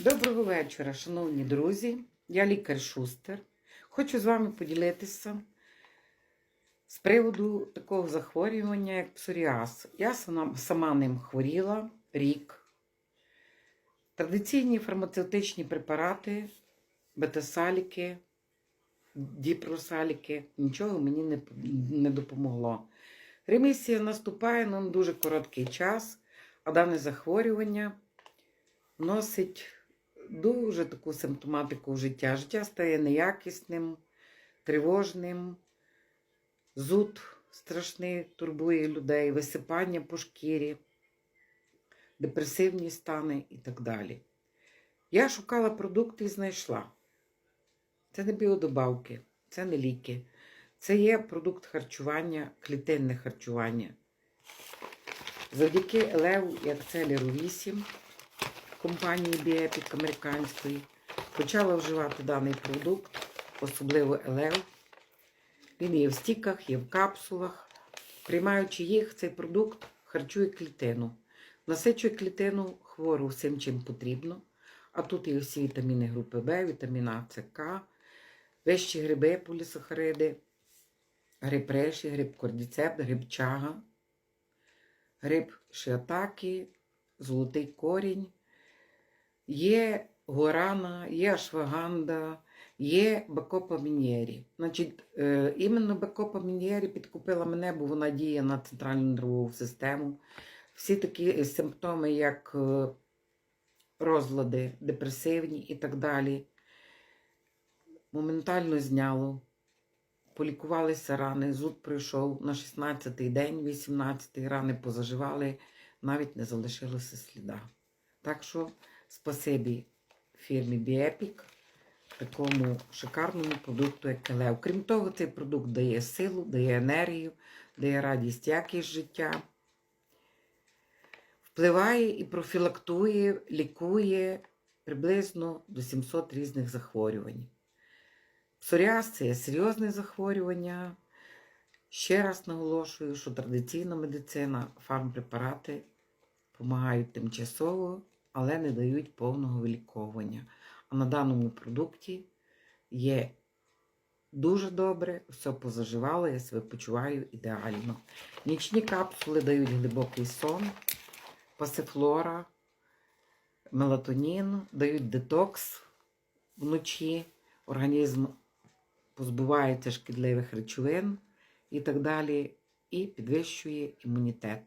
Доброго вечора, шановні друзі. Я лікар Шустер. Хочу з вами поділитися з приводу такого захворювання, як псоріаз. Я сама, ним хворіла рік. Традиційні фармацевтичні препарати, бетасаліки, діпросаліки, нічого мені не, не допомогло. Ремісія наступає на дуже короткий час, а дане захворювання носить дуже таку симптоматику життя. Життя стає неякісним, тривожним, зуд страшний турбує людей, висипання по шкірі, депресивні стани і так далі. Я шукала продукти і знайшла. Це не біодобавки, це не ліки. Це є продукт харчування, клітинне харчування. Завдяки Елеву і Акцелеру 8 компанії Біепік американської почала вживати даний продукт, особливо Елев. Він є в стіках, є в капсулах. Приймаючи їх, цей продукт харчує клітину. Насичує клітину хвору всім, чим потрібно. А тут є всі вітаміни групи В, вітамін А, С, вищі гриби, полісахариди, гриб реші, гриб кордіцепт, гриб чага, гриб шиатаки, золотий корінь. Є гуарана, є ашваганда, є бакопа мінєрі. Значить, е, іменно бакопа мінєрі підкупила мене, бо вона діє на центральну нервову систему. Всі такі симптоми, як е, розлади, депресивні і так далі, моментально зняло. Полікувалися рани, зуд пройшов на 16-й день, 18-й рани позаживали, навіть не залишилося сліда. Так що спасибі фірмі Біепік, такому шикарному продукту, як Келев. Крім того, цей продукт дає силу, дає енергію, дає радість, якість життя, впливає і профілактує, лікує приблизно до 700 різних захворювань. Псоріаз це є серйозне захворювання. Ще раз наголошую, що традиційна медицина, фармпрепарати допомагають тимчасово, але не дають повного виліковування. А на даному продукті є дуже добре, все позаживало, я себе почуваю ідеально. Нічні капсули дають глибокий сон, пасифлора, мелатонін, дають детокс вночі, організм позбувається шкідливих речовин і так далі, і підвищує імунітет.